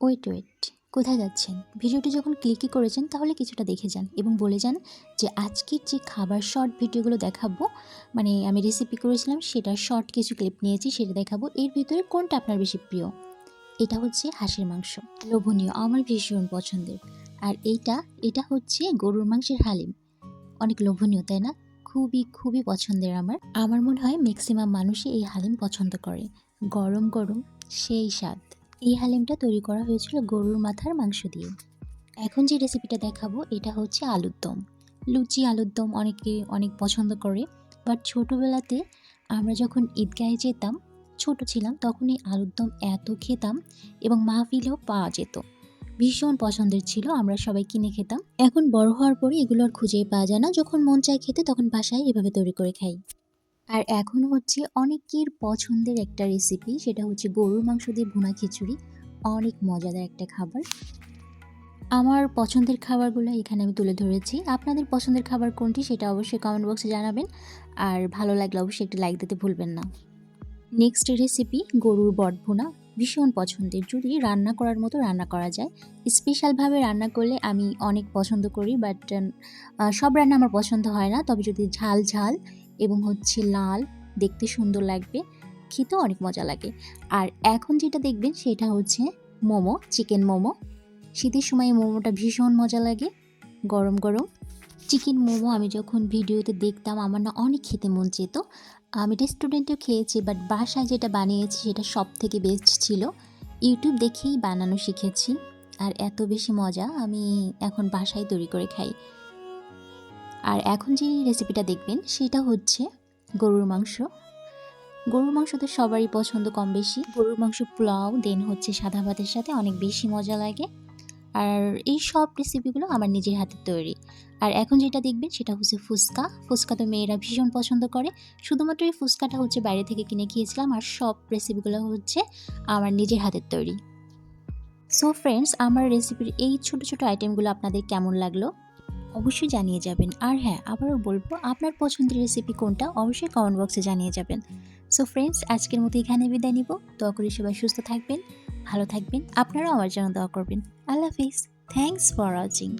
Wait wait কোথায় যাচ্ছেন? ভিডিওটি যখন ক্লিকই করেছেন, তাহলে কিছুটা দেখে যান এবং বলে যান যে আজকের যে খাবার শর্ট ভিডিওগুলো দেখাবো মানে আমি রেসিপি করেছিলাম, সেটার শর্ট কিছু ক্লিপ নিয়েছি, সেটা দেখাবো। এর ভিতরে কোনটা আপনার বেশি প্রিয়? এটা হচ্ছে হাঁসের মাংস, লোভনীয়, আমার ভীষণ পছন্দের। আর এইটা, এটা হচ্ছে গরুর মাংসের হালিম। অনেক লোভনীয়, তাই না? খুবই খুবই পছন্দের আমার। আমার মনে হয় ম্যাক্সিমাম মানুষই এই হালিম পছন্দ করে। গরম গরম, সেই স্বাদ। এই হালিমটা তৈরি করা হয়েছিল গরুর মাথার মাংস দিয়ে। এখন যে রেসিপিটা দেখাবো, এটা হচ্ছে আলুর দম। লুচি, আলুর দম অনেকে অনেক পছন্দ করে বাট ছোটোবেলাতে আমরা যখন ঈদগাহে যেতাম, ছোট ছিলাম তখন এই আলুর দম এত খেতাম এবং মাহফিলেও পাওয়া যেত। ভীষণ পছন্দের ছিল, আমরা সবাই কিনে খেতাম। এখন বড় হওয়ার পরে এগুলো আর খুঁজেই পাওয়া যায় না, যখন মন চায় খেতে, তখন বাসায় এভাবে তৈরি করে খাই। আর এখন হচ্ছে অনেকের পছন্দের একটা রেসিপি সেটা হচ্ছে গরুর মাংস দিয়ে ভুনা খিচুড়ি। অনেক মজাদার একটা খাবার। আমার পছন্দের খাবারগুলো এখানে আমি তুলে ধরেছি। আপনাদের পছন্দের খাবার কোনটি সেটা অবশ্যই কমেন্ট বক্সে জানাবেন। আর ভালো লাগলে অবশ্যই একটি লাইক দিতে ভুলবেন না। নেক্সট রেসিপি গরুর বট ভুনা। ভীষণ পছন্দের। যদি রান্না করার মতো রান্না করা যায়। স্পেশালভাবে রান্না করলে আমি অনেক পছন্দ করি বাট সব রান্না আমার পছন্দ হয় না। তবে যদি ঝাল ঝাল এবং হচ্ছে লাল, দেখতে সুন্দর লাগবে, খেতেও অনেক মজা লাগে। আর এখন যেটা দেখবেন সেটা হচ্ছে মোমো, চিকেন মোমো। শীতের সময় মোমোটা ভীষণ মজা লাগে, গরম গরম। চিকেন মোমো আমি যখন ভিডিওতে দেখতাম, আমার না অনেক খেতে মন চেত। আমি রেস্টুরেন্টেও খেয়েছি, বাট বাসায় যেটা বানিয়েছি সেটা সব থেকে বেস্ট ছিল। ইউটিউব দেখেই বানানো শিখেছি, আর এত বেশি মজা আমি এখন বাসায় তৈরি করে খাই। আর এখন যে রেসিপিটা দেখবেন, সেটা হচ্ছে গরুর মাংস। গরুর মাংস তো সবারই পছন্দ কম বেশি। গরুর মাংস পোলাও দেন হচ্ছে সাদা ভাতের সাথে অনেক বেশি মজা লাগে। আর এই সব রেসিপিগুলো আমার নিজের হাতে তৈরি। আর এখন যেটা দেখবেন, সেটা হচ্ছে ফুচকা। ফুচকা তো মেয়েরা ভীষণ পছন্দ করে। শুধুমাত্র এই ফুচকাটা হচ্ছে বাইরে থেকে কিনে খেয়েছিলাম আর সব রেসিপিগুলো হচ্ছে আমার নিজের হাতের তৈরি। সো ফ্রেন্ডস আমার রেসিপির এই ছোট ছোট আইটেমগুলো আপনাদের কেমন লাগল? অবশ্যই জানিয়ে যাবেন। আর হ্যাঁ আবারও বলব, আপনার পছন্দের রেসিপি কোনটা অবশ্যই কমেন্ট বক্সে জানিয়ে যাবেন। সো ফ্রেন্ডস আজকের মতো এখানে বিদায় নিব। দোয়া করি সবাই সুস্থ থাকবেন, ভালো থাকবেন। আপনারাও আমার জন্য দোয়া করবেন। আল্লাহ হাফিজ। Thanks for watching